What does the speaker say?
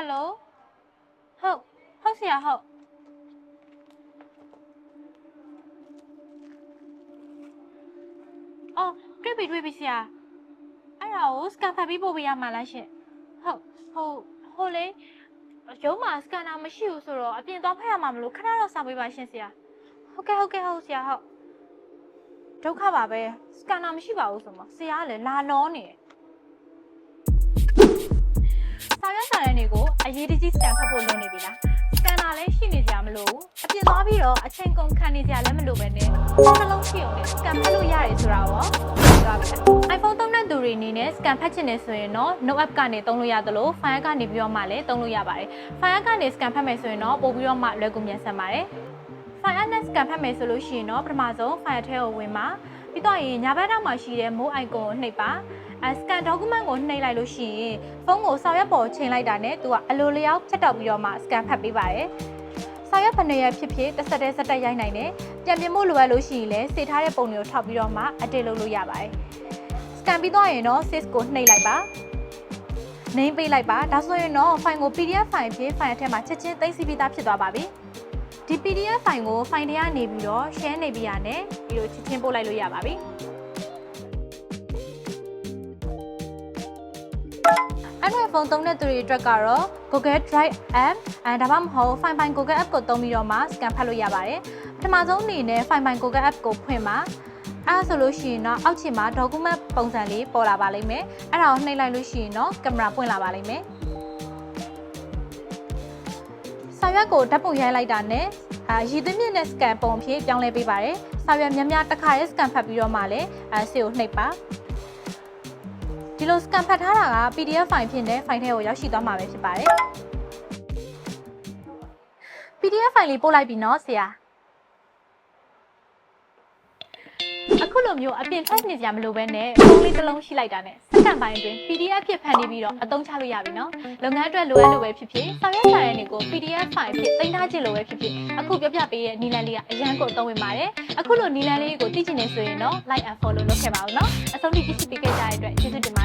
ယ်လိုဟုတ်ဟုတ်ဆရာဟုတ်အော်တွေ့ပြီတွေ့ပြီဆရာအဲ့ဒါကိုစကန်ဖတ်ပြီးပို့ပေးရမှာလားရှင်ဟုတ်ဟုတ်ဟိုလေရုံးမှာစကန်နာမရှိဘူးဆိုတော့အပြင်သွားဖတ်ရမှာမလို့ခဏတော့စောင့်ပေးပါရှင်ဆရာဟုတ်ကဲ့ဟုတ်ကဲ့ဟုတ်ဆရာဟုတ်ဒုက္ခပါပဲစကန်နာမရှိပါဘူးဆိုမှဆရာကလည်းလာလောနေတယ် အရေးတကြီးစကန်ဖတ်ဖို့လုပ်နေပြီလားစကန်နာလည်းရှိနေကြမလို့အပြင်သွားပြီးတော့အချိန်ကုန်ခံနေကြလည်းမလိုပဲနဲ့နှလုံးရှိအောင်နဲ့စကန်ဖတ်လို့ရတယ်ဆိုတာရောဒါပဲ iPhone သုံးတဲ့သူတွေအနေနဲ့စကန်ဖတ်ချင်နေဆိုရင်တော့ No app ကနေသုံးလို့ရသလို Fire ကနေပြီးတော့မှလည်းသုံးလို့ရပါတယ် Fire ကနေစကန်ဖတ်မယ်ဆိုရင်တော့ပို့ပြီးတော့မှလွယ်ကူမြန်ဆန်ပါတယ် Fire နဲ့စကန်ဖတ်မယ်ဆိုလို့ရှိရင်တော့ပထမဆုံး Fire ထဲကိုဝင်ပါ ပြီးတော့ရင်ညာဘက်ထောက်မှာရှိတဲ့ More icon ကိုနှိပ်ပါအဲစကန် document ကိုနှိပ်လိုက်လို့ရှိရင်ဖုန်းကိုစာရွက်ပေါ်ချိန်လိုက်တာနဲ့သူကအလိုလျောက်ဖြတ်တောက်ပြီးတော့မှစကန်ဖတ်ပေးပါတယ်။စာရွက်ဘယ်နှစ်ရက်ဖြစ်ဖြစ်တစ်ဆက်တည်းစက်တက်ရိုက်နိုင်တယ်။ပြန်ပြင်ဖို့လိုအပ်လို့ရှိရင်လည်းစေထားတဲ့ပုံတွေကိုထောက်ပြီးတော့မှအတစ်လုပ်လို့ရပါတယ်။စကန်ပြီးတော့ရင်တော့ sys ကိုနှိပ်လိုက်ပါ။ name ပေးလိုက်ပါဒါဆိုရင်တော့ file ကို PDF file ဖြစ် file ထဲမှာချက်ချင်းသိမ်းဆည်းပြီးသားဖြစ်သွားပါပြီ။ ဒီ PDF file ကို file ထဲကနေပြီးတော့ share နေပြရနဲ့ပြီးတော့ချက်ချင်းပို့လိုက်လို့ရပါပြီ။ Android phone သုံးတဲ့သူတွေအတွက်ကတော့ Google Drive app အဲဒါမှမဟုတ် Find My Google app ကိုသုံးပြီးတော့မှ scan ဖတ်လို့ရပါတယ်။ပထမဆုံးအနေနဲ့ Find My Google app ကိုဖွင့်ပါ။အဲဒါဆိုလို့ရှိရင်တော့အောက်ခြေမှာ document ပုံစံလေးပေါ်လာပါလိမ့်မယ်။အဲ့ဒါကိုနှိပ်လိုက်လို့ရှိရင်တော့ကင်မရာပွင့်လာပါလိမ့်မယ်။ စာရွက်ကိုဓာတ်ပုံရိုက်လိုက်တာနဲ့အာရည်သွင်းမြင့်တဲ့ scan ပုံအဖြစ်ပြောင်းလဲပေးပါတယ်။စာရွက်များများတစ်ခါရဲ scan ဖတ်ပြီးတော့မှလည်းအဲဆေကိုနှိပ်ပါ။ဒီလို scan ဖတ်ထားတာက PDF file ဖြစ်နေ file ထဲကိုရောက်ရှိသွားမှာပဲဖြစ်ပါတယ် PDF file လေးပို့လိုက်ပြီနော်ဆရာ အခုလိုမျိုးအပြင်ထွက်နေကြမလို့ပဲနဲ့ဖုန်းလေးတစ်လုံးရှိလိုက်တာနဲ့စက္ကန့်ပိုင်းအတွင်း PDF ဖြစ်ဖန်တီးပြီးတော့အသုံးချလို့ရပြီနော်လုပ်ငန်းအတွက်လိုအပ်လို့ပဲဖြစ်ဖြစ်စာရွက်စာတမ်းတွေကို PDF file ဖြစ်တင်ထားခြင်းလိုပဲဖြစ်ဖြစ်အခုပြောပြပေးတဲ့နီလန်လေးကအရန်ကိုအသုံးဝင်ပါတယ်အခုလိုနီလန်လေးကိုသိချင်နေဆိုရင်တော့ like and follow လုပ်ခဲ့ပါဦးနော်အဆုံးထိကြည့်ရှုပေးခဲ့ကြတဲ့အတွက်ကျေးဇူးတင်ပါ